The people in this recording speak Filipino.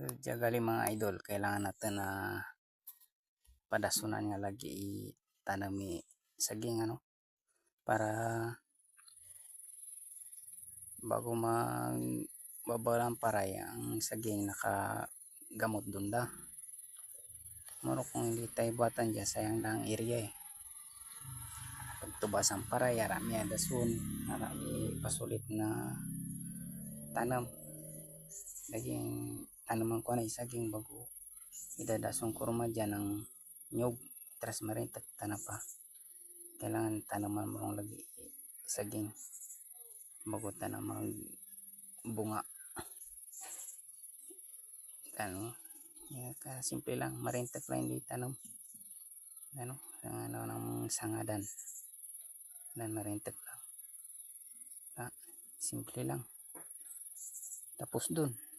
Diya gali mga idol, kailangan natin na padasunan nga lagi tanami saging ano para bago mag babalang paray ang saging nakagamot dun da. Muro kung hindi tayo buhatan dyan, sayang lang area eh. Pagtubas ang paray, arami dasun, arami pasulit na tanam. Naging tanaman ko na isaging bago idadasong kurma dyan ng nyug. Tras marintat tanap pa. Kailangan tanaman mo lagi saging bago tanaman bunga. Ano ka simple lang. Marintat lang hindi tanong ano? Ano ng sangadan? Dan marintat lang ah, simple lang. Tapos dun